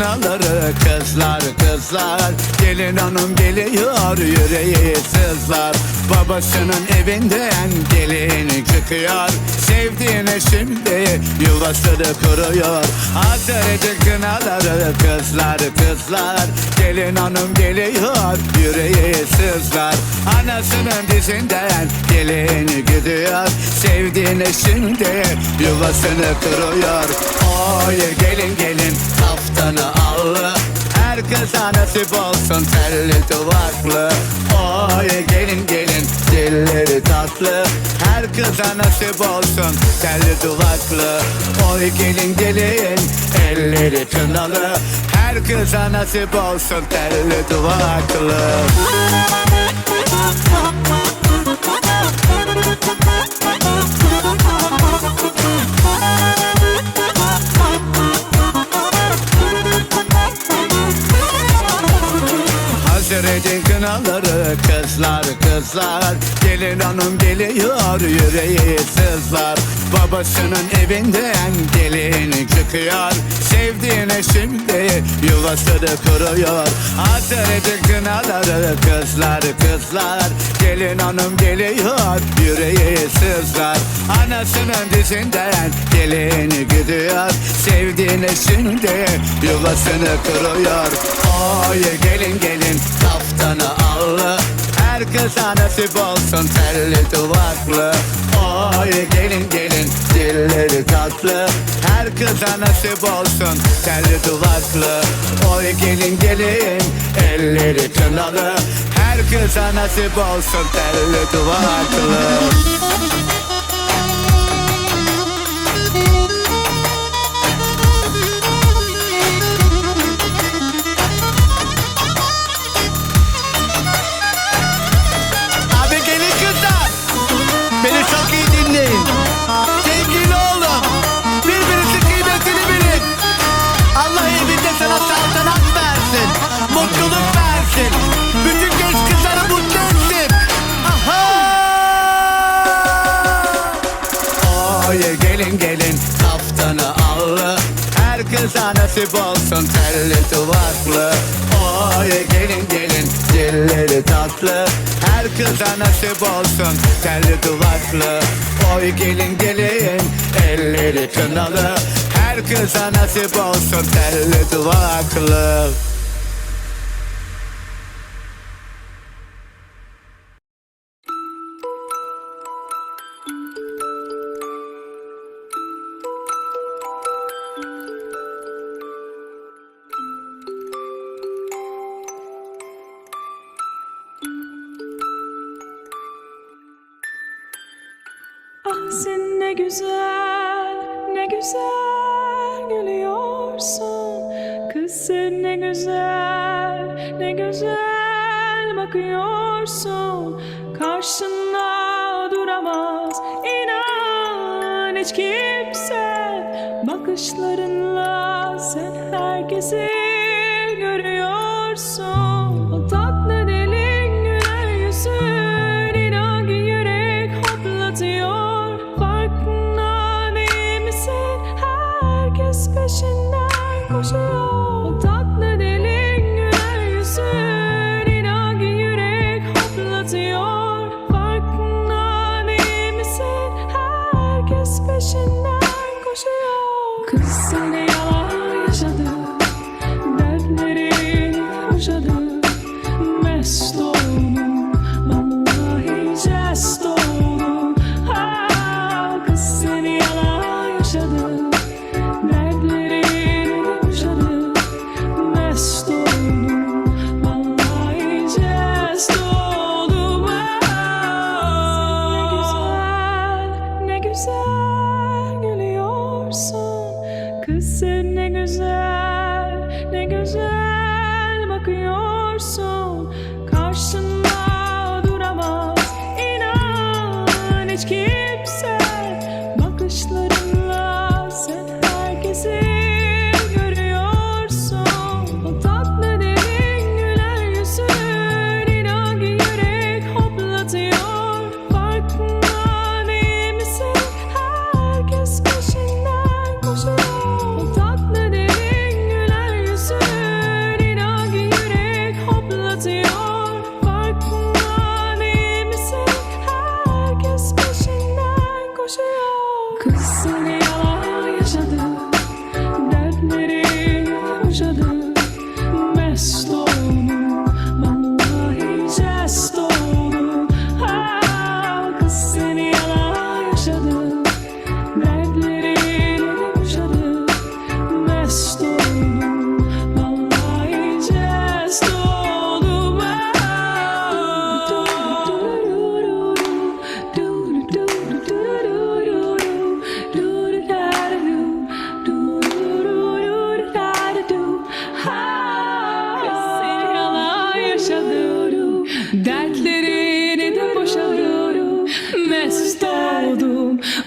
kınaları kızlar kızlar. Gelin hanım geliyor yüreği sızlar. Babasının evinden gelin çıkıyor. Sevdiğine şimdi yuvasını kuruyor. Hazır edin kınaları kızlar kızlar. Gelin hanım geliyor yüreği sızlar. Anasının dizinden gelin gidiyor. Sevdiğine şimdi yuvasını kuruyor. Oy gelin gelin kaftanı allı her kıza nasip olsun telli duvaklı. Oy gelin gelin dilleri tatlı. Her kıza nasip olsun telli duvaklı. Oy gelin gelin elleri kınalı. Her kıza nasip olsun telli duvaklı kızlar. Gelin hanım geliyor yüreği sızlar. Babasının evinden gelin çıkıyor. Sevdiğine şimdi yuvasını kuruyor. Hazır edin kınaları kızlar kızlar. Gelin hanım geliyor yüreği sızlar. Anasının dizinden gelin gidiyor. Sevdiğine şimdi yuvasını kuruyor. Oy gelin gelin kaftanı allı Her kıza nasip olsun telli duvaklı. Oy gelin gelin dilleri tatlı. Her kıza nasip olsun telli duvaklı. Oy gelin gelin elleri kınalı Her kıza nasip olsun telli duvaklı nasip olsun telli duvaklı Oy gelin gelin dilleri tatlı. Her kıza nasip olsun telli duvaklı Oy gelin gelin elleri kınalı. Her kıza nasip olsun telli duvaklı ne güzel, ne güzel gülüyorsun. Kız sen ne güzel, ne güzel bakıyorsun. Karşında duramaz inan hiç kimse. Bakışlarınla sen herkesi 不需要。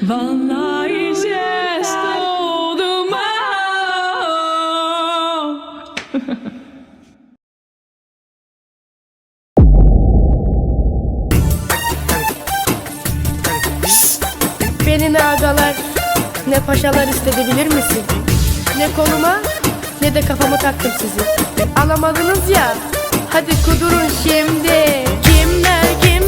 Vallahi jest oldum Beni ne agalar ne paşalar istedebilir misin? Ne koluma ne de kafama taktım sizi. Alamadınız ya. Hadi kudurun şimdi. Kimler kim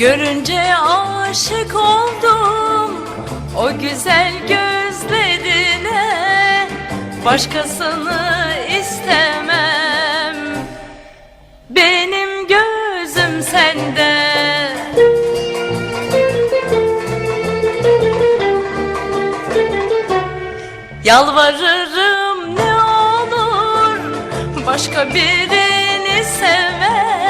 Görünce aşık oldum o güzel gözlerine. Başkasını istemem. Benim gözüm sende. Yalvarırım ne olur başka birini sever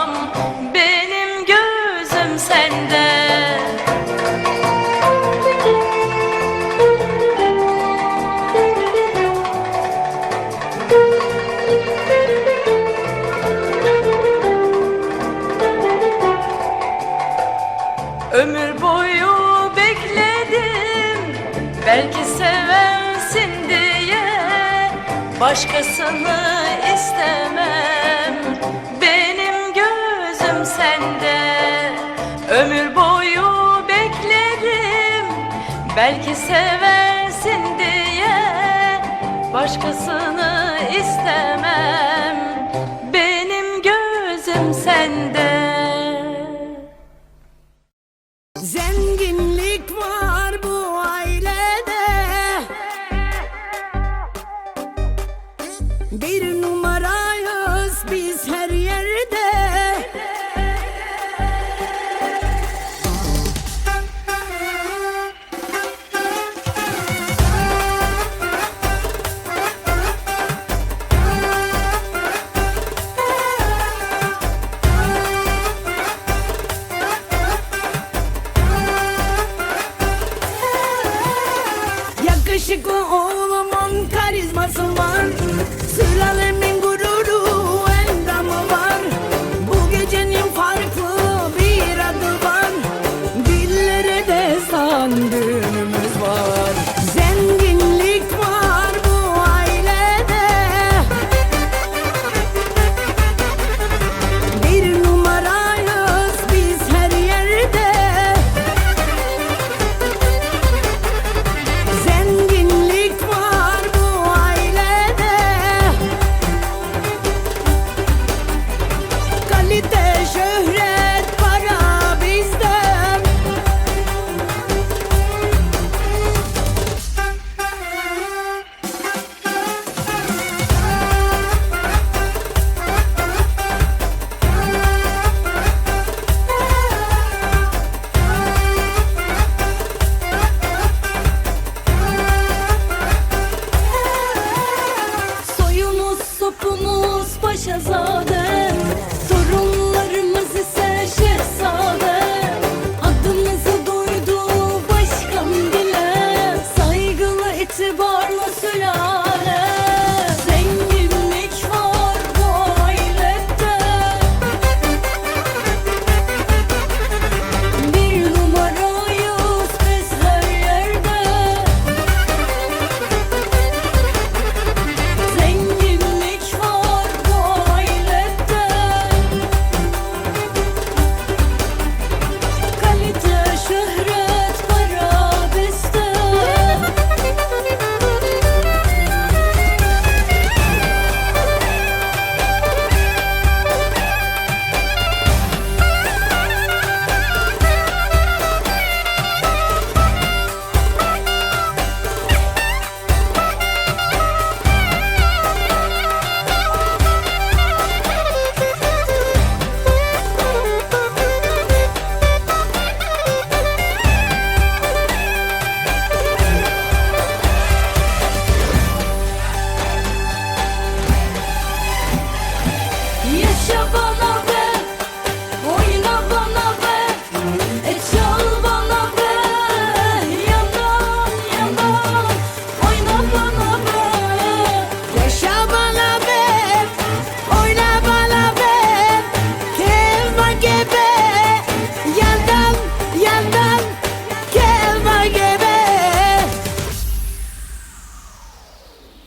sende. Ömür boyu beklerim Belki seversin diye Başkasını istemem. Benim gözüm sende. Zenginlik var bu ailede. Bir numarayız biz hep